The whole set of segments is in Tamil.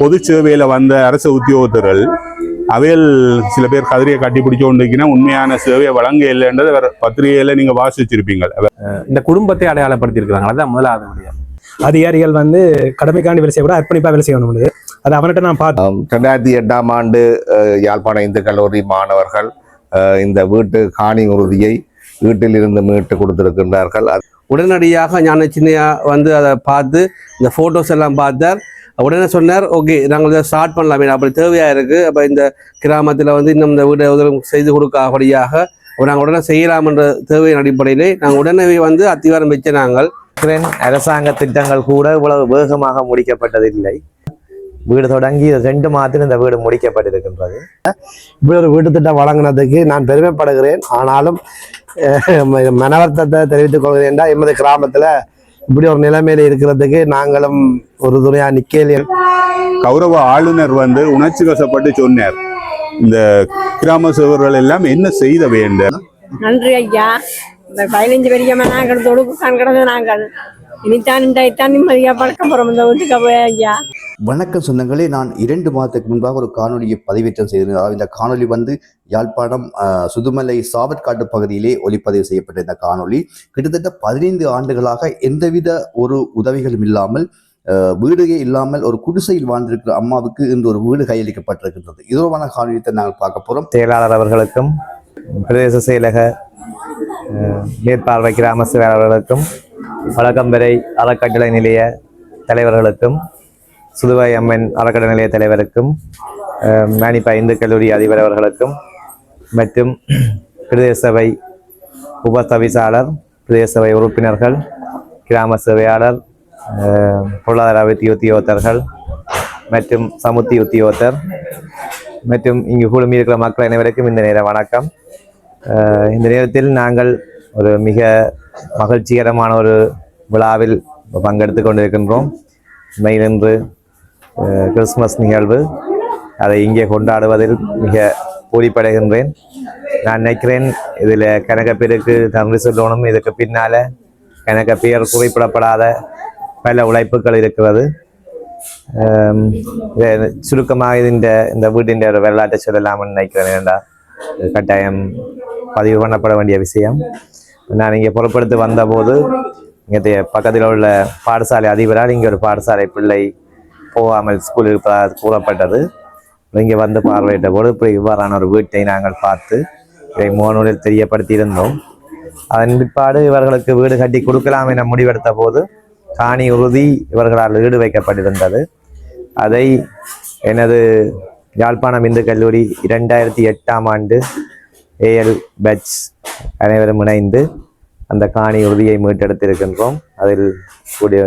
பொது சேவையில வந்த அரசு உத்தியோகத்தர்கள் அவையில் சில பேர் கதிரையை கட்டி பிடிச்சு கொண்டிருக்கீங்கன்னா உண்மையான சேவையை வழங்க இல்லைன்றதை வேற பத்திரிகையில நீங்க வாசிச்சிருப்பீங்க இந்த குடும்பத்தை அடையாளப்படுத்தி இருக்கிறாங்க அதான் முதலாவது. அதிகாரிகள் வந்து கடமைக்காண்டி வேலை செய்யக்கூடாது அர்ப்பணிப்பா வேலை செய்யணும் அது அவன்கிட்ட நான் பார்த்தேன் ஆம், ரெண்டாயிரத்தி எட்டாம் ஆண்டு யாழ்ப்பாண இந்து கல்லூரி மாணவர்கள் இந்த வீட்டு காணி உறுதியை வீட்டில் இருந்து மீட்டு கொடுத்திருக்கின்றார்கள். உடனடியாக ஞான சின்னையா வந்து அதை பார்த்து இந்த ஃபோட்டோஸ் எல்லாம் பார்த்தார். உடனே சொன்னார் ஓகே நாங்கள் இதை ஸ்டார்ட் பண்ணலாமே அப்படி தேவையாக இருக்குது அப்போ இந்த கிராமத்தில் வந்து இன்னும் இந்த வீடை உதவி செய்து கொடுக்காபடியாக நாங்கள் உடனே செய்யலாம்ன்ற தேவையின் அடிப்படையிலே நாங்கள் உடனே வந்து அத்திவாரம் வச்ச நாங்கள். அரசாங்க திட்டங்கள் கூட இவ்வளவு வேகமாக முடிக்கப்பட்டதில்லை. வீடு தொடங்கி ரெண்டு மாதத்தில் இந்த வீடு முடிக்கப்பட்டிருக்கின்றது. இப்படி ஒரு வீட்டு திட்டம் வழங்கினதுக்கு நான் பெருமைப்படுகிறேன். ஆனாலும் மனவர்த்தத்தை தெரிவித்துக் கொள்கிறேன் எமது கிராமத்துல இப்படி ஒரு நிலைமையில இருக்கிறதுக்கு நாங்களும் ஒரு துணையா நிக்கலையே கௌரவ ஆளுநர் வந்து உணர்ச்சி வசப்பட்டு சொன்னார். இந்த கிராம சேவர்கள் எல்லாம் என்ன செய்த வேண்டும்? நன்றி ஐயா. இந்த பதினஞ்சு பெரியம்மா நாங்கள் தொடுப்பு கண்கிறது நாங்கள். இனித்தான் இன்றைத்தான் நிம்மதியாக பழக்க போகிறோம் இந்த வீட்டுக்கு போய் ஐயா. வணக்கம் சொந்தங்களே நான் இரண்டு மாதத்துக்கு முன்பாக ஒரு காணொலியை பதிவேற்றம் செய்திருந்தேன். அதாவது இந்த காணொலி வந்து யாழ்ப்பாணம் சுதுமலை சாவற்காட்டு பகுதியிலே ஒளிப்பதிவு செய்யப்பட்ட இந்த காணொளி. கிட்டத்தட்ட பதினைந்து ஆண்டுகளாக எந்தவித ஒரு உதவிகளும் இல்லாமல் ஆஹ், வீடுகே இல்லாமல் ஒரு குடிசையில் வாழ்ந்திருக்கிற அம்மாவுக்கு இன்று ஒரு வீடு கையளிக்கப்பட்டிருக்கின்றது. இதோவான காணொலியத்தை நாங்கள் பார்க்க போறோம். செயலாளர் அவர்களுக்கும் பிரதேச செயலக மேற்பார்வை கிராம செயலாளர் அவர்களுக்கும் வழக்கம்பரை அறக்கட்டளை நிலைய தலைவர்களுக்கும் சுதுவை அம்மன் அறக்கட்டளை நிலைய தலைவருக்கும் அஹ், மேனிப்பா இந்து கல்லூரி அதிபர் அவர்களுக்கும் மற்றும் பிரதேச சபை உப தவிசாளர் பிரதேச சபை உறுப்பினர்கள் கிராம சேவையாளர் பொருளாதார அபிவிருத்தி உத்தியோகத்தர்கள் மற்றும் சமுத்தி உத்தியோகத்தர் மற்றும் இங்கு குழுமி இருக்கிற மக்கள் அனைவருக்கும் இந்த நேர வணக்கம். இந்த நேரத்தில் நாங்கள் ஒரு மிக மகிழ்ச்சிகரமான ஒரு விழாவில் பங்கெடுத்து கொண்டிருக்கின்றோம் உண்மையில் இன்று கிறிஸ்மஸ் நிகழ்வு. அதை இங்கே கொண்டாடுவதில் மிக பூரிப்படைகின்றேன். நான் நினைக்கிறேன் இதில் கணக்க பேருக்கு நன்றி சொல்லணும். இதுக்கு பின்னால் கணக்க குறிப்பிடப்படாத பல உழைப்புகள் இருக்கிறது. சுருக்கமாக இந்த இந்த வீட்டின் ஒரு வரலாற்றை சொல்லலாம்னு நினைக்கிறேன். ஏண்டா கட்டாயம் பதிவு பண்ணப்பட வேண்டிய விஷயம். நான் இங்கே புறப்படுத்து வந்தபோது இங்கே பக்கத்தில் உள்ள பாடசாலை அதிபரால் இங்கே ஒரு பாடசாலை பிள்ளை போகாமல் ஸ்கூல் இருப்பதாக கூறப்பட்டது. இங்கே வந்து பார்வையிட்ட போது இப்படி இவ்வாறான ஒரு வீட்டை நாங்கள் பார்த்து இதை முகநூலில் தெரியப்படுத்தியிருந்தோம். அதன் பிற்பாடு இவர்களுக்கு வீடு கட்டி கொடுக்கலாம் என முடிவெடுத்த போது காணி உறுதி இவர்களால் ஈடு வைக்கப்பட்டிருந்தது. அதை எனது யாழ்ப்பாணம் இந்து கல்லூரி இரண்டாயிரத்தி எட்டாம் ஆண்டு ஏஎல் பெட்ஸ் அனைவரும் இணைந்து அந்த காணி உறுதியை மீட்டெடுத்திருக்கின்றோம். அதில் கூடிய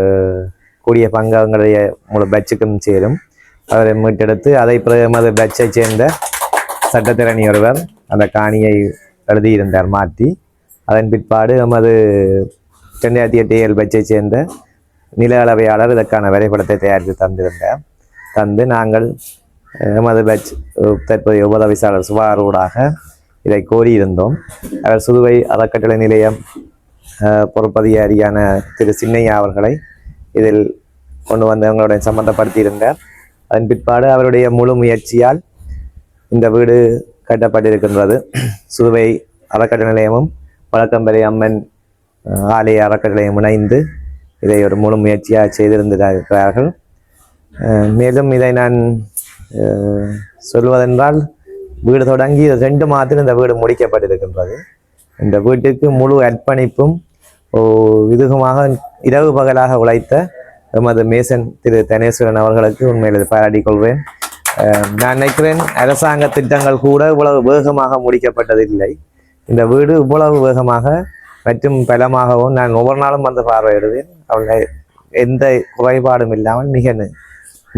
கூடிய பங்கு அவங்களுடைய முழு பட்சுக்கும் சேரும். அவரை மீட்டெடுத்து அதை பிறகு எமது சேர்ந்த சட்டத்திறனி ஒருவர் அந்த காணியை எழுதியிருந்தார் மாற்றி. அதன் பிற்பாடு எமது ரெண்டாயிரத்தி எட்டு ஏழு பட்சை சேர்ந்த நில அளவையாளர் இதற்கான வரைபடத்தை தயாரித்து தந்திருந்தார். தந்து நாங்கள் எமது பேட்ச் தற்போதைய உபதவிசாளர் சுபாரூடாக இதை கோரியிருந்தோம். அவர் சுதுவை அறக்கட்டளை நிலையம் பொறுப்பதிகாரியான திரு சின்னையா அவர்களை இதில் கொண்டு வந்து அவங்களுடன் சம்பந்தப்படுத்தியிருந்தார். அதன் பிற்பாடு அவருடைய முழு முயற்சியால் இந்த வீடு கட்டப்பட்டிருக்கின்றது. சுதுவை அறக்கட்டளை நிலையமும் வழக்கம்பரை அம்மன் ஆலய அறக்கட்டளையும் இணைந்து இதை ஒரு முழு முயற்சியாக செய்திருந்திருக்கிறார்கள். மேலும் இதை நான் சொல்வதென்றால் வீடு தொடங்கி ரெண்டு மாதத்தில் இந்த வீடு முடிக்கப்பட்டிருக்கின்றது. இந்த வீட்டுக்கு முழு அர்ப்பணிப்பும் விதுகமாக இதுகுமாக இரவு பகலாக உழைத்த எமது மேசன் திரு தனேஸ்வரன் அவர்களுக்கு உண்மையில் பாராட்டிக் கொள்வேன். நான் நினைக்கிறேன் அரசாங்க திட்டங்கள் கூட இவ்வளவு வேகமாக முடிக்கப்பட்டதில்லை. இந்த வீடு இவ்வளவு வேகமாக மற்றும் பலமாகவும் நான் ஒவ்வொரு நாளும் வந்து பார்வையிடுவேன். அவங்க எந்த குறைபாடும் இல்லாமல் மிக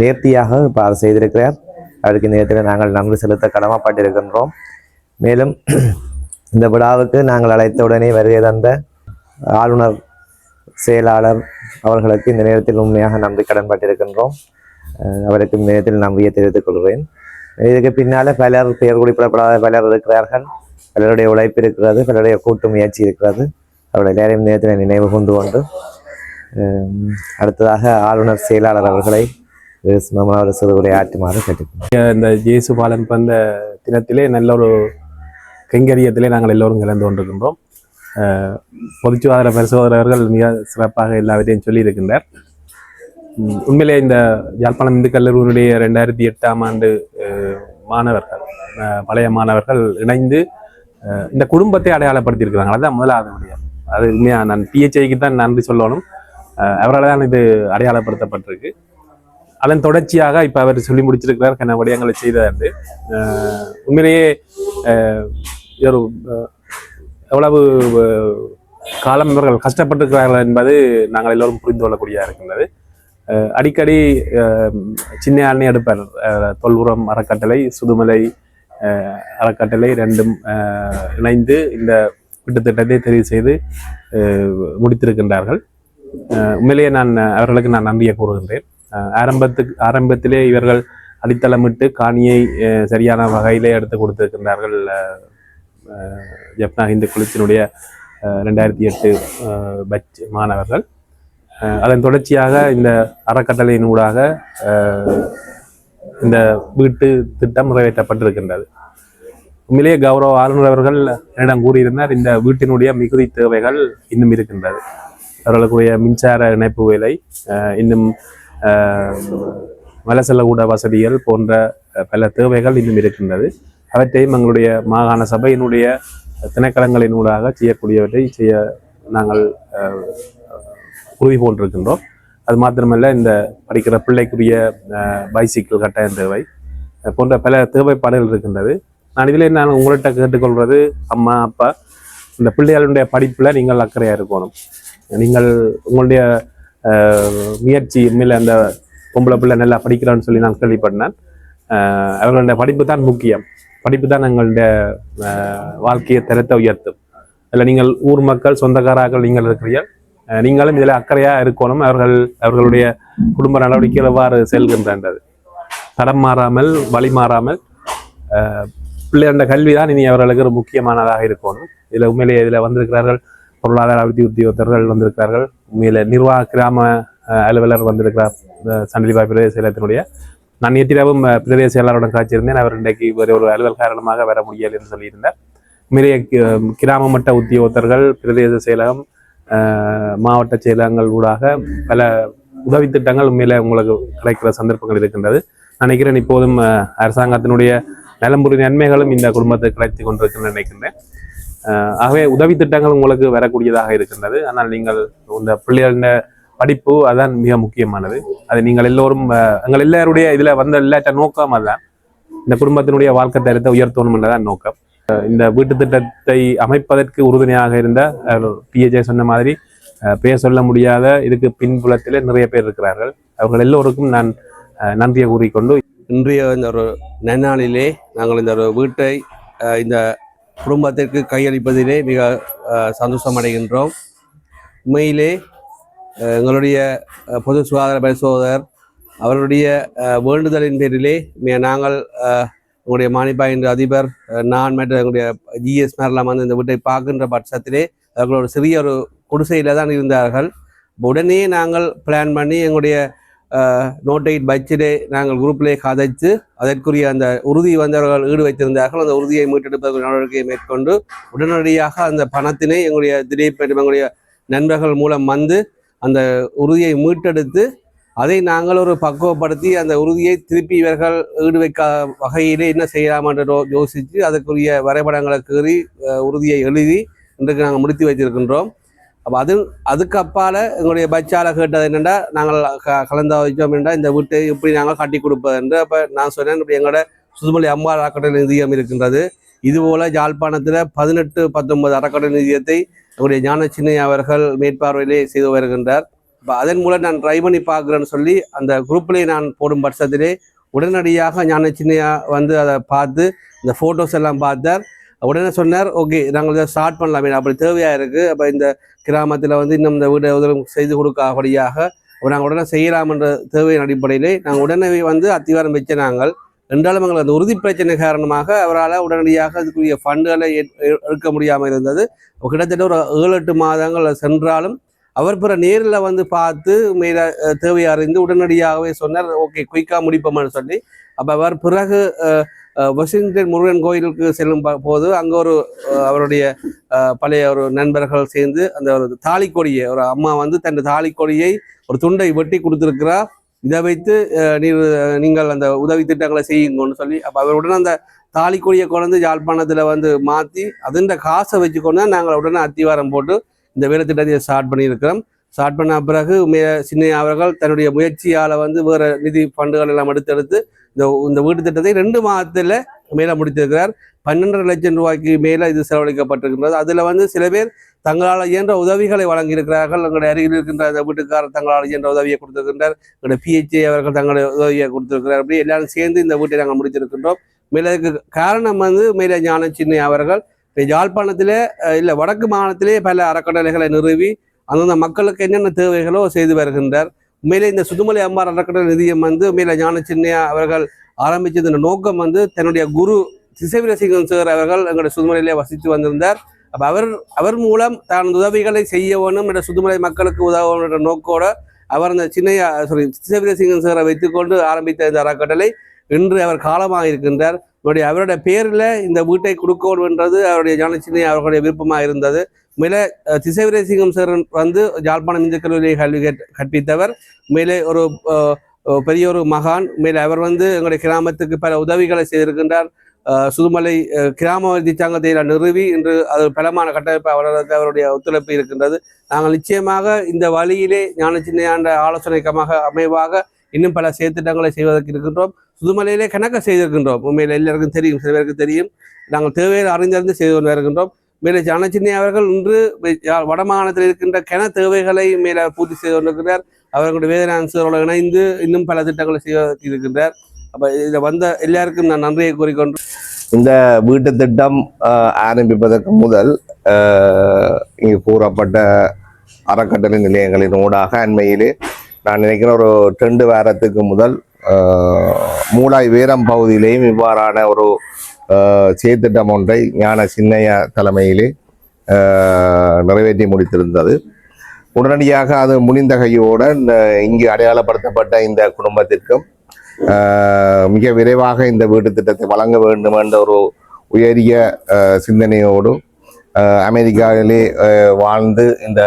நேர்த்தியாக பார் செய்திருக்கிறார். அவருக்கு இந்த நேரத்தில் நாங்கள் நன்றி செலுத்த கடமைப்பட்டிருக்கின்றோம். மேலும் இந்த விழாவுக்கு நாங்கள் அழைத்த உடனே வருகை தந்த ஆளுநர் செயலாளர் அவர்களுக்கு இந்த நேரத்தில் உண்மையாக நன்றி கடன்பட்டிருக்கின்றோம். அவருக்கு இந்த நேரத்தில் நன்றியை தெரிவித்துக் கொள்கிறேன். இதுக்கு பின்னால பலர் பெயர் குறிப்பிடப்படாத பலர் இருக்கிறார்கள். பலருடைய உழைப்பு இருக்கிறது பலருடைய கூட்டு முயற்சி இருக்கிறது. அவருடைய நேரம் நேரத்தில் நினைவு கொண்டு கொண்டு அடுத்ததாக ஆளுநர் செயலாளர் அவர்களை சிறு உரையாற்றுமாறு இந்த ஜேசு பாலன் பிறந்த தினத்திலே நல்ல ஒரு கைங்கரியத்திலே நாங்கள் எல்லோரும் கலந்து கொண்டிருக்கின்றோம். பொதுச்சுவாதார பரிசோதரர்கள் மிக சிறப்பாக எல்லாவற்றையும் சொல்லியிருக்கின்றார். உண்மையிலே இந்த யாழ்ப்பாணம் இந்து கல்லூரியுடைய ரெண்டாயிரத்தி எட்டாம் ஆண்டு மாணவர்கள் பழைய மாணவர்கள் இணைந்து இந்த குடும்பத்தை அடையாளப்படுத்தியிருக்கிறாங்க. அதுதான் முதலாவது அது உண்மையாக நான் பிஹெச்ஐக்கு தான் நன்றி சொல்லணும். அவரால் தான் இது அடையாளப்படுத்தப்பட்டிருக்கு. அதன் தொடர்ச்சியாக இப்போ அவர் சொல்லி முடிச்சிருக்கிறார் கன விடயங்களை செய்தார் உண்மையிலேயே ஒரு எவ்வளவு காலம் இவர்கள் கஷ்டப்பட்டிருக்கிறார்கள் என்பது நாங்கள் எல்லோரும் புரிந்து கொள்ளக்கூடியதாக இருக்கின்றது. அடிக்கடி சின்ன அண்ணி எடுப்பார். தொல்புரம் அறக்கட்டளை சுதுமலை அறக்கட்டளை ரெண்டும் இணைந்து இந்த திட்டத்தை தெரிவு செய்து முடித்திருக்கின்றார்கள். உண்மையிலேயே நான் அவர்களுக்கு நான் நன்றியை கூறுகின்றேன். ஆரம்பத்துக்கு ஆரம்பத்திலே இவர்கள் அடித்தளமிட்டு காணியை அஹ், சரியான வகையிலே எடுத்து கொடுத்திருக்கின்றார்கள். ஜப்னா இந்து குழுத்தினுடைய அஹ், ரெண்டாயிரத்தி எட்டு அஹ், மாணவர்கள். அஹ், அதன் தொடர்ச்சியாக இந்த அறக்கட்டளையின் ஊடாக இந்த வீட்டு திட்டம் நிறைவேற்றப்பட்டிருக்கின்றது. உண்மையிலேயே கௌரவ ஆளுநர் அவர்கள் என்னிடம் கூறியிருந்தார் இந்த வீட்டினுடைய மிகுதி தேவைகள் இன்னும் இருக்கின்றது. அவர்களுக்குரிய மின்சார இணைப்பு வேலை அஹ், இன்னும் வலை செல்லக்கூட வசதிகள் போன்ற பல தேவைகள் இன்னும் இருக்கின்றது. அவற்றையும் எங்களுடைய மாகாண சபையினுடைய திணைக்களங்களினூடாக செய்யக்கூடியவற்றை செய்ய நாங்கள் உறுதி போன்றிருக்கின்றோம் அது மாத்திரமல்ல இந்த படிக்கிற பிள்ளைக்குரிய பைசிக்கிள் கட்டாயம் தேவை போன்ற பல தேவைப்பாடுகள் இருக்கின்றது. நான் இதில் நான் உங்கள்கிட்ட கேட்டுக்கொள்வது அம்மா அப்பா இந்த பிள்ளைகளுடைய படிப்பில் நீங்கள் அக்கறையாக இருக்கணும். நீங்கள் உங்களுடைய முயற்சி மேலே அந்த பொம்பளை பிள்ளை நல்லா படிக்கிறான்னு சொல்லி நான் கேள்விப்பட்டேன். அவர்களுடைய படிப்பு தான் முக்கியம். படிப்பு தான் எங்களுடைய வாழ்க்கையை தரத்தை உயர்த்தும். அதில் நீங்கள் ஊர் மக்கள் சொந்தக்காராக நீங்கள் இருக்கிறீர்கள். நீங்களும் இதில் அக்கறையாக இருக்கணும். அவர்கள் அவர்களுடைய குடும்ப நடவடிக்கைகள் எவ்வாறு செல்கின்றது தடம் மாறாமல் வழி மாறாமல் பிள்ளை கல்வி தான் இனி அவர்களுக்கு ஒரு முக்கியமானதாக இருக்கணும். இதில் உண்மையிலேயே இதில் வந்திருக்கிறார்கள். பொருளாதார அபிவிருத்தி உத்தியோகத்தர்கள் வந்திருக்கிறார்கள். உண்மையில நிர்வாக கிராம அலுவலர் வந்திருக்கிறார். சண்டிபாய் சண்டிலிபாய் பிரதேச செயலகத்தினுடைய நான் நேற்றிரவும் பிரதேச செயலாளருடன் காய்ச்சிருந்தேன் அவர் இன்றைக்கு வேறு ஒரு அலுவல் காரணமாக வர முடியலை என்று சொல்லியிருந்தார். உண்மையிலேயே கி- கிராம மட்ட உத்தியோகத்தர்கள் பிரதேச செயலகம் மாவட்ட செயலகங்கள் ஊடாக பல உதவி திட்டங்கள் உண்மையில உங்களுக்கு கிடைக்கிற சந்தர்ப்பங்கள் இருக்கின்றது. நினைக்கிறேன் இப்போதும் அரசாங்கத்தினுடைய நலம்புரி நன்மைகளும் இந்த குடும்பத்துக்கு கிடைத்து கொண்டிருக்கின்றன நினைக்கின்றேன். ஆகவே உதவி திட்டங்கள் உங்களுக்கு வரக்கூடியதாக இருக்கின்றது. ஆனால் நீங்கள் இந்த பிள்ளைகளின் படிப்பு அதான் மிக முக்கியமானது. அது நீங்கள் எல்லோரும் அஹ், எங்கள் எல்லாருடைய இதுல வந்த எல்லாட்ட நோக்கம் அதுதான். இந்த குடும்பத்தினுடைய வாழ்க்கை தரத்தை உயர்த்தணும் என்றதான் நோக்கம். இந்த வீட்டு திட்டத்தை அமைப்பதற்கு உறுதுணையாக இருந்த பிஹெச்ஏ சொன்ன மாதிரி அஹ், பெயர் சொல்ல முடியாத இதுக்கு பின்புலத்திலே நிறைய பேர் இருக்கிறார்கள். அவர்கள் எல்லோருக்கும் நான் அஹ், நன்றியை கூறிக்கொண்டு இன்றைய இந்த ஒரு நன்னாளிலே நாங்கள் இந்த ஒரு வீட்டை அஹ், இந்த குடும்பத்திற்கு கையளிப்பதிலே மிக சந்தோஷம் அடைகின்றோம் உண்மையிலே எங்களுடைய பொது சுகாதார பரிசோதகர் அவருடைய வேண்டுதலின் பேரிலே மி- நாங்கள் உங்களுடைய மானிப்பா என்ற அதிபர் நான் மற்றும் எங்களுடைய ஜிஎஸ் மேரெல்லாம் வந்து இந்த வீட்டை பார்க்கின்ற பட்சத்திலே அவர்கள் ஒரு சிறிய ஒரு குடிசையில் தான் இருந்தார்கள். உடனே நாங்கள் பிளான் பண்ணி எங்களுடைய நோட்டைட் பட்ஜெட்டை நாங்கள் குரூப்பிலே கதைத்து அதற்குரிய அந்த உறுதி வந்தவர்கள் ஈடு வைத்திருந்தார்கள். அந்த உறுதியை மீட்டெடுப்பதற்கு நடவடிக்கையை மேற்கொண்டு உடனடியாக அந்த பணத்தினை எங்களுடைய திடீர் எங்களுடைய நண்பர்கள் மூலம் வந்து அந்த உறுதியை மீட்டெடுத்து அதை நாங்கள் ஒரு பக்குவப்படுத்தி அந்த உறுதியை திருப்பி இவர்கள் ஈடு வைக்க வகையிலே என்ன செய்யலாம் என்று யோசித்து அதற்குரிய வரைபடங்களை கீறி உறுதியை எழுதி இன்றைக்கு நாங்கள் முடித்து வைத்திருக்கின்றோம். அப்போ அது அதுக்கு அப்பால எங்களுடைய பச்சால கேட்டது என்னென்னா நாங்கள் க கலந்து என்றால் இந்த வீட்டை எப்படி நாங்கள் கட்டி கொடுப்பது என்று. அப்போ நான் சொன்னேன் இப்படி எங்களோட சுதுமலை அம்மா அறக்கட்டளை நிதியம் இருக்கின்றது. இதுபோல யாழ்ப்பாணத்தில் பதினெட்டு பத்தொன்பது அறக்கட்டளை நிதியத்தை எங்களுடைய ஞான சின்னையா அவர்கள் மேற்பார்வையிலே செய்து வருகின்றார். இப்போ அதன் மூலம் நான் ட்ரை பண்ணி பார்க்குறேன்னு சொல்லி அந்த குரூப்லேயே நான் போடும் பட்சத்திலே உடனடியாக ஞான சின்னையா வந்து அதை பார்த்து இந்த ஃபோட்டோஸ் எல்லாம் பார்த்தார். உடனே சொன்னார் ஓகே நாங்கள் இதை ஸ்டார்ட் பண்ணலாமே அப்படி தேவையாக இருக்குது அப்போ இந்த கிராமத்தில் வந்து இன்னும் இந்த வீடு உதவி செய்து கொடுக்காபடியாக நாங்கள் உடனே செய்யலாம் என்ற தேவையின் அடிப்படையிலே நாங்கள் உடனே வந்து அத்திவாரம் வச்ச நாங்கள். என்றாலும் எங்களுக்கு அந்த உறுதி பிரச்சனை காரணமாக அவரால் உடனடியாக அதுக்குரிய ஃபண்டுகளை எடுக்க முடியாமல் இருந்தது. கிட்டத்தட்ட ஒரு ஏழு எட்டு மாதங்கள் சென்றாலும் அவர் பிற நேரில் வந்து பார்த்து மேல தேவையாக அறிந்து உடனடியாகவே சொன்னார் ஓகே குயிக்காக முடிப்போம்னு சொல்லி. அப்போ அவர் பிறகு அஹ், முருகன் கோயிலுக்கு செல்லும் போது அங்கே ஒரு அவருடைய பழைய ஒரு நண்பர்கள் சேர்ந்து அந்த ஒரு தாலிக்கொடியை ஒரு அம்மா வந்து தன் தாலிக்கொடியை ஒரு துண்டை வெட்டி கொடுத்துருக்கிறார். இதை வைத்து நீ நீர் நீங்கள் அந்த உதவி திட்டங்களை செய்யுங்கன்னு சொல்லி அப்போ அவருடன் அந்த தாலிக்கொடியை கொண்டு யாழ்ப்பாணத்தில் வந்து மாற்றி அதுன்ற காசை வச்சுக்கொண்டு நாங்கள் உடனே அத்திவாரம் போட்டு இந்த வேலை திட்டத்தை ஸ்டார்ட் பண்ணியிருக்கிறோம். ஸ்டார்ட் பண்ண பிறகு மே சின்ன அவர்கள் தன்னுடைய முயற்சியால் வந்து வேறு நிதி ஃபண்டுகள் எல்லாம் எடுத்தெடுத்து இந்த இந்த வீட்டு திட்டத்தை ரெண்டு மாதத்தில் மேலே முடித்திருக்கிறார். பன்னெண்டரை லட்சம் ரூபாய்க்கு மேலே இது செலவழிக்கப்பட்டிருக்கின்றது. அதில் வந்து சில பேர் தங்களால் இயன்ற உதவிகளை வழங்கியிருக்கிறார்கள். எங்களுடைய அருகில் இருக்கின்ற அந்த வீட்டுக்காரர் தங்களால் இயன்ற உதவியை கொடுத்திருக்கின்றார். எங்களுடைய பிஹெச்ஏ அவர்கள் தங்களுடைய உதவியை கொடுத்திருக்கிறார். அப்படி எல்லாரும் சேர்ந்து இந்த வீட்டை நாங்கள் முடித்திருக்கின்றோம். மேலே அதுக்கு காரணம் வந்து மேலே ஞான சின்ன அவர்கள். யாழ்ப்பாணத்திலே இல்லை வடக்கு மாகாணத்திலே பல அறக்கட்டளைகளை நிறுவி அந்தந்த மக்களுக்கு என்னென்ன தேவைகளோ செய்து வருகின்றார். உண்மையிலே இந்த சுதுமலை அம்மார் அறக்கட்டளை நிதியம் வந்து உண்மையில ஞான சின்னையா அவர்கள் ஆரம்பிச்சது. நோக்கம் வந்து தன்னுடைய குரு திசைவிரசிங்கன் சார் அவர்கள் எங்களுடைய சுதுமலையிலே வசித்து வந்திருந்தார். அப்போ அவர் அவர் மூலம் தான் உதவிகளை செய்ய வேணும் என்ற சுதுமலை மக்களுக்கு உதவணும் என்ற அவர் அந்த சின்னையா சாரி திசைவிரசிங்கன் சாரை வைத்துக்கொண்டு ஆரம்பித்த இந்த அறக்கட்டளை இன்று அவர் காலமாக இருக்கின்றார். அவருடைய அவருடைய பேரில் இந்த வீட்டை கொடுக்கணும் என்றது அவருடைய ஞான சின்னையா அவர்களுடைய விருப்பமாக இருந்தது. மேலே திசைவிரசிங்கம் சார் வந்து யாழ்ப்பாணம் இந்து கல்லூரியை கல்வி கற்பித்தவர். மேலே ஒரு பெரிய ஒரு மகான். மேலே அவர் வந்து எங்களுடைய கிராமத்துக்கு பல உதவிகளை செய்திருக்கின்றார். சுதுமலை கிராம வைத்திய சங்கத்தை நிறுவி இன்று அது பலமான கட்டமைப்பை அவர்களுக்கு அவருடைய ஒத்துழைப்பு இருக்கின்றது. நாங்கள் நிச்சயமாக இந்த வழியிலே ஞான சின்ன ஆலோசனைக்கமாக அமைவாக இன்னும் பல செயற்திட்டங்களை செய்வதற்கு இருக்கின்றோம். சுதுமலையிலே கணக்க செய்திருக்கின்றோம். உண்மையில் எல்லாருக்கும் தெரியும் சில பேருக்கு தெரியும். நாங்கள் தேவையை அறிந்தறிந்து செய்து கொண்டு வருகின்றோம். மேலே ஜானச்சின்னி அவர்கள் இன்று யா- வடமாகாணத்தில் இருக்கின்ற கென தேவைகளை மேலே பூர்த்தி செய்து கொண்டிருக்கிறார். அவர்களுடைய வேதனை அன்சரோடு இணைந்து இன்னும் பல திட்டங்களை செய்வதற்கு இருக்கின்றார் அப்போ இதில் வந்த எல்லாருக்கும் நான் நன்றியை கூறிக்கொண்டு இந்த வீட்டு திட்டம் ஆரம்பிப்பதற்கு முதல் இங்கு கூறப்பட்ட அறக்கட்டளை நிலையங்களின் ஊடாக அண்மையிலே நான் நினைக்கிறேன் ஒரு ரெண்டு வாரத்துக்கு முதல் மூலாய் மூளாய் வீரம் பகுதியிலேயும் இவ்வாறான ஒரு செயற்திட்டம் ஒன்றை ஞான சின்னையா தலைமையிலே நிறைவேற்றி முடித்திருந்தது. உடனடியாக அது முடிந்த கையோடு இங்கு அடையாளப்படுத்தப்பட்ட இந்த குடும்பத்திற்கும் மிக விரைவாக இந்த வீட்டு திட்டத்தை வழங்க வேண்டும் என்ற ஒரு உயரிய சிந்தனையோடு அமெரிக்காவிலே வாழ்ந்து இந்த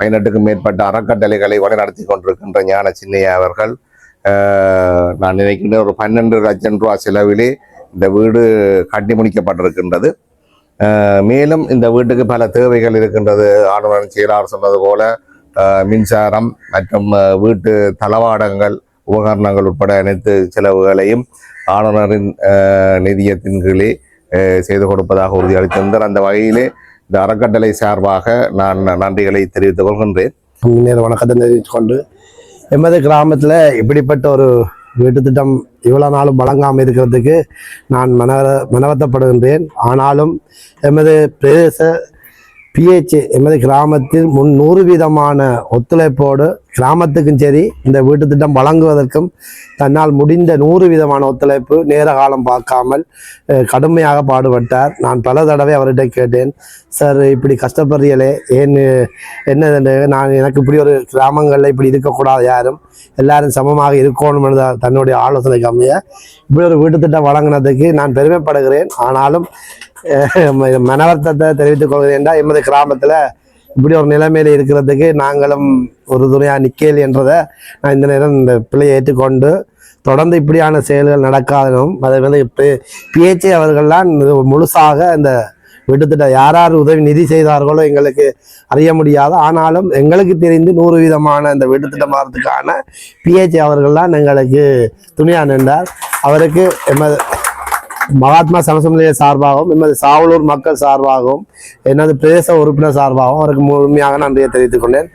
பதினெட்டுக்கும் மேற்பட்ட அறக்கட்டளைகளை வழிநடத்தி கொண்டிருக்கின்ற ஞான சின்னையா அவர்கள் நான் நினைக்கின்ற ஒரு பன்னெண்டு லட்சம் ரூபா செலவிலே இந்த வீடு கட்டி முடிக்கப்பட்டிருக்கின்றது மேலும் இந்த வீட்டுக்கு பல தேவைகள் இருக்கின்றது. ஆளுநர் செயலாளர் சொன்னது போல மின்சாரம் மற்றும் வீட்டு தளவாடங்கள் உபகரணங்கள் உட்பட அனைத்து செலவுகளையும் ஆளுநரின் நிதியத்தின் கீழே செய்து கொடுப்பதாக உறுதியளித்திருந்தார். அந்த வகையிலே இந்த அறக்கட்டளை சார்பாக நான் நன்றிகளை தெரிவித்துக் கொள்கின்றேன். வணக்கத்தை தெரிவித்துக் கொண்டு எமது கிராமத்தில் இப்படிப்பட்ட ஒரு வீட்டு திட்டம் இவ்வளோ நாளும் வழங்காமல் இருக்கிறதுக்கு நான் மன மனவத்தப்படுகின்றேன். ஆனாலும் எமது பிரதேச பிஹெச் என்பது கிராமத்தில் முன் நூறு விதமான ஒத்துழைப்போடு கிராமத்துக்கும் சரி இந்த வீட்டு திட்டம் வழங்குவதற்கும் தன்னால் முடிந்த நூறு விதமான ஒத்துழைப்பு நேர காலம் பார்க்காமல் கடுமையாக பாடுபட்டார். நான் பல தடவை அவர்கிட்ட கேட்டேன் சார் இப்படி கஷ்டப்படுறீங்களே ஏன் என்ன நான் எனக்கு இப்படி ஒரு கிராமங்களில் இப்படி இருக்கக்கூடாது யாரும். எல்லாரும் சமமாக இருக்கணும் தன்னுடைய ஆலோசனை கம்மியாக இப்படி ஒரு வீட்டு திட்டம் வழங்கினதுக்கு நான் பெருமைப்படுகிறேன். ஆனாலும் அஹ், ம- மனவர்த்தத்தை தெரிவித்துக் என்றால் எமது கிராமத்தில் இப்படி ஒரு நிலைமையில் இருக்கிறதுக்கு நாங்களும் ஒரு துணையாக நிற்கல் என்றதை நான் இந்த நேரம் இந்த பிள்ளையை ஏற்றுக்கொண்டு தொடர்ந்து இப்படியான செயல்கள் நடக்காதனும் அதை வந்து பிஹெச்ஏ அவர்கள்லாம் முழுசாக இந்த விட்டுத்திட்ட யார் யார் உதவி நிதி செய்தார்களோ எங்களுக்கு அறிய முடியாது. ஆனாலும் எங்களுக்கு தெரிந்து நூறு விதமான இந்த வீட்டுத்திட்டம் மாறதுக்கான பிஹெச்ஏ அவர்கள்லாம் எங்களுக்கு துணியாக நின்றார். அவருக்கு எமது மகாத்மா சமசமநிலைய சார்பாகவும் எமது சாவலூர் மக்கள் சார்பாகவும் எனது பிரதேச உறுப்பினர் சார்பாகவும் அவருக்கு முழுமையாக நன்றியை தெரிவித்துக் கொண்டேன்.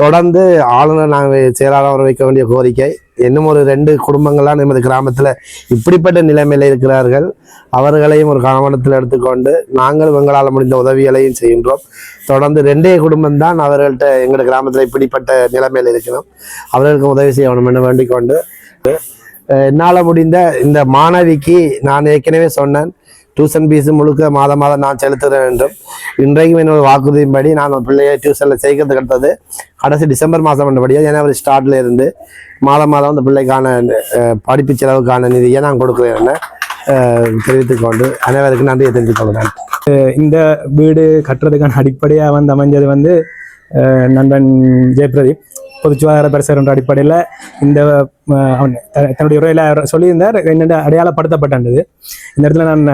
தொடர்ந்து ஆளுநர் நாங்கள் செயலாளர் வைக்க வேண்டிய கோரிக்கை இன்னும் ஒரு ரெண்டு குடும்பங்கள்லாம் நமது கிராமத்தில் இப்படிப்பட்ட நிலைமையில் இருக்கிறார்கள். அவர்களையும் ஒரு கவனத்தில் எடுத்துக்கொண்டு நாங்கள் எங்களால் முடிந்த உதவிகளையும் செய்கின்றோம். தொடர்ந்து ரெண்டே குடும்பம் தான் அவர்கள்ட்ட எங்கள் கிராமத்தில் இப்படிப்பட்ட நிலைமையில் இருக்கணும். அவர்களுக்கு உதவி செய்ய வேணும் என்று வேண்டிக் கொண்டு என்னால் முடிந்த இந்த மாணவிக்கு நான் ஏற்கனவே சொன்னேன் டியூஷன் ஃபீஸ் முழுக்க மாதம் மாதம் நான் செலுத்துகிறேன் என்றும் இன்றைக்கும் என்னோட வாக்குறுதியின்படி நான் ஒரு பிள்ளையை டியூஷனில் சேர்க்கறதுக்கு அடுத்தது கடைசி டிசம்பர் மாதம் பண்ணபடியாக ஜனவரி ஸ்டார்ட்ல இருந்து மாதம் மாதம் அந்த பிள்ளைக்கான படிப்பு செலவுக்கான நிதியை நான் கொடுக்குறேன் தெரிவித்துக்கொண்டு அனைவருக்கும் நன்றியை தெரிவித்துக்கொள்கிறேன் இந்த வீடு கட்டுறதுக்கான அடிப்படையாக வந்து அமைஞ்சது வந்து நண்பன் ஜெயபிரதீப் பொது சுகாதார பரிசர் என்ற அடிப்படையில் இந்த அவன் தன்னுடைய உரையில் சொல்லியிருந்தார். என்னென்ன அடையாளப்படுத்தப்பட்டது. இந்த இடத்துல நான்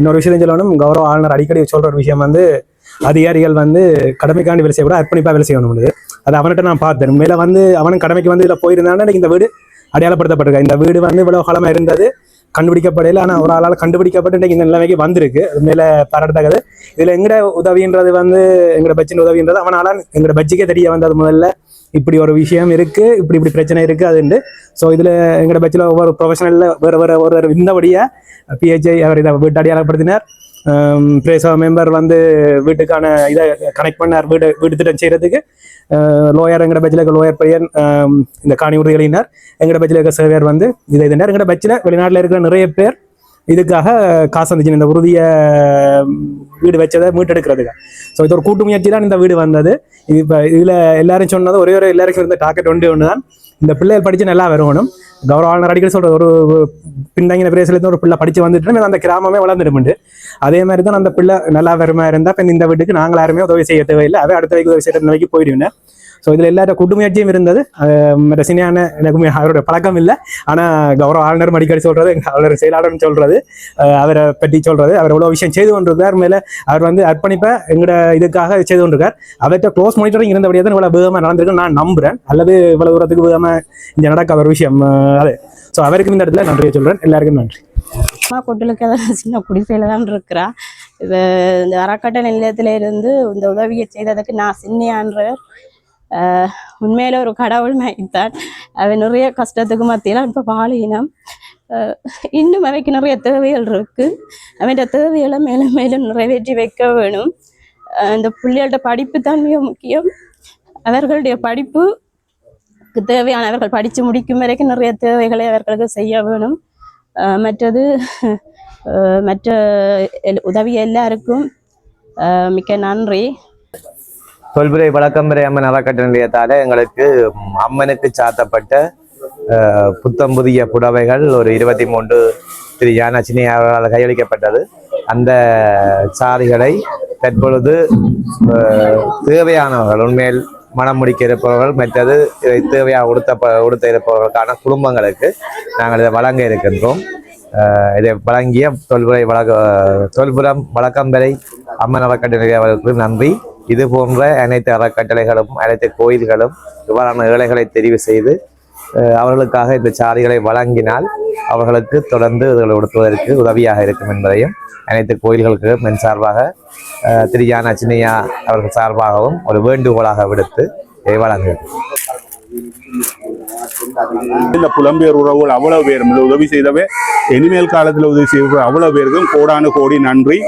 இன்னொரு விஷயம் சொல்லணும். கௌரவ ஆளுநர் அடிக்கடி சொல்கிற ஒரு விஷயம் வந்து அதிகாரிகள் வந்து கடமைக்காண்டி வேலை செய்யக்கூடாது அர்ப்பணிப்பாக வேலை செய்யணும் அது அவன்கிட்ட நான் பார்த்தேன். மேலே வந்து அவனும் கடமைக்கு வந்து இதில் போயிருந்தானே இந்த வீடு அடையாளப்படுத்தப்பட்டிருக்கு இந்த வீடு வந்து இவ்வளவு காலமாக இருந்தது. கண்டுபிடிக்கப்படையில ஆனால் ஒரு ஆளால் கண்டுபிடிக்கப்பட்டு இன்னைக்கு இந்த நிலைமைக்கு வந்திருக்கு. அது பாராட்டத்தக்கது. இதில் எங்கட உதவின்றது வந்து எங்கட பட்சின் உதவின்றது அவனால எங்கட பட்ஜிக்கே தெரிய வந்தது முதல்ல. இப்படி ஒரு விஷயம் இருக்கு இப்படி இப்படி பிரச்சனை இருக்கு அதுண்டு ஸோ இதில் எங்கட பட்சில் ஒவ்வொரு ப்ரொஃபஷனலில் வேறு வேறு ஒரு ஒரு பிஹெச்ஐ அவர் இதை வீட்டாடி அடையாளப்படுத்தினார் பிரேசா மெம்பர் வந்து வீட்டுக்கான இதை கனெக்ட் பண்ணார். வீடு வீடு திட்டம் செய்கிறதுக்கு லோயர் எங்கட பட்சில் இருக்க லோயர் பையன் இந்த காணி உறுதிகளினார் எங்கட பட்சில் இருக்க சேவையர் வந்து இதை இதனார் எங்கட பட்சில் வெளிநாட்டில் இருக்கிற நிறைய பேர் இதுக்காக காசு வந்துச்சு இந்த உறுதியை வீடு வச்சதை மீட்டெடுக்கிறதுக்கு ஸோ இது ஒரு கூட்டு முயற்சி தான் இந்த வீடு வந்தது. இது இப்போ இதில் எல்லாரும் சொன்னது ஒரே ஒரு எல்லாருக்கும் இருந்த டாக்கெட் ஒன்று ஒன்று தான் இந்த பிள்ளைகள் படித்து நல்லா வருவணும் கௌரவ அடிக்கடி சொல்ற ஒரு பின்தங்கின பிரதேசத்துலேருந்து ஒரு பிள்ளை படிச்சு வந்துட்டு அந்த கிராமமே வளர்ந்துடுமுண்டு அதே மாதிரி தான் அந்த பிள்ளை நல்லா வருமா இருந்தால் இப்போ இந்த வீட்டுக்கு நாங்கள் யாருமே உதவி செய்ய தேவையில்லை. அவன் அடுத்த வைக்கு உதவி செய்கிற நிலைக்கு போயிடுவேன் ஸோ இதில் எல்லாரோட கூட்டு முயற்சியும் இருந்தது ரசினியான எனக்குமே அவரோட பழக்கம் இல்லை ஆனால் கௌரவ ஆளுநர் அடிக்கடி சொல்கிறது எங்க ஆளுநர் செயலாளர்னு சொல்கிறது அவரை பற்றி சொல்கிறது அவர் எவ்வளோ விஷயம் செய்து கொண்டிருக்கார் மேலே அவர் வந்து அர்ப்பணிப்பை எங்களோட இதுக்காக செய்து கொண்டிருக்கார். அவர்கிட்ட க்ளோஸ் மானிட்டரிங் இருந்தபடியே தான் இவ்வளோ வேகமாக நடந்திருக்குன்னு நான் நம்புகிறேன் அல்லது இவ்வளோ தூரத்துக்கு வேகமாக இங்கே நடக்க ஒரு விஷயம் அது. ஸோ அவருக்கும் இந்த இடத்துல நன்றியை சொல்கிறேன் எல்லாருக்கும் நன்றி. அம்மா கொட்டிலுக்கு சின்ன குடிசையில் தான் இருக்கிறா. இது இந்த அறக்கட்டை நிலையத்தில் இருந்து இந்த உதவியை செய்ததுக்கு நான் சின்னியான்றவர். உண்மையில ஒரு கடவுள் மகிழ்த்தான் அவன் நிறைய கஷ்டத்துக்கு மத்தியில் இப்போ பாலினம். இன்னும் அவைக்கு நிறைய தேவைகள் இருக்கு. அவன் தேவைகளை மேலும் மேலும் நிறைவேற்றி வைக்க வேணும். அந்த பிள்ளைகளோட படிப்பு தான் மிக முக்கியம். அவர்களுடைய படிப்பு தேவையான அவர்கள் படித்து முடிக்கும் வரைக்கும் நிறைய தேவைகளை அவர்களுக்கு செய்ய வேணும். மற்றது மற்ற உதவி எல்லாருக்கும் மிக்க நன்றி. தொல்புரை வழக்கம்புரை அம்மன் அறக்கட்டளை நிலையத்தால எங்களுக்கு அம்மனுக்கு சாத்தப்பட்ட புத்தம் புதிய புடவைகள் ஒரு இருபத்தி மூன்று திரு யானாச்சினி அவர்களால் கையளிக்கப்பட்டது. அந்த சாரிகளை தற்பொழுது தேவையானவர்கள் உண்மையில் மனம் முடிக்க இருப்பவர்கள் மற்றது இதை தேவையாக உடுத்த உடுத்த இருப்பவர்களுக்கான குடும்பங்களுக்கு நாங்கள் இதை வழங்க இருக்கின்றோம். இதை வழங்கிய தொல்புரை வழக்க தொல்புரம் வழக்கம்பரை அம்மன் அறக்கட்டளை நிலையவர்களுக்கு நன்றி. இது போன்ற அனைத்து அறக்கட்டளைகளும் அனைத்து கோயில்களும் இவ்வாறான ஏழைகளை தெரிவு செய்து அவர்களுக்காக இந்த சாரிகளை வழங்கினால் அவர்களுக்கு தொடர்ந்து இதை உடுத்துவதற்கு உதவியாக இருக்கும் என்பதையும் அனைத்து கோயில்களுக்கு மென் சார்பாக அஹ், திரு சின்னையா அவர்கள் சார்பாகவும் ஒரு வேண்டுகோளாக விடுத்து வழங்குகிறது வழங்குகிறேன் இந்த புலம்பெயர் உறவுகள் அவ்வளவு பேரும் உதவி செய்தவே இனிமேல் காலத்தில் உதவி செய்வது அவ்வளவு பேருக்கும் கோடானு கோடி நன்றி.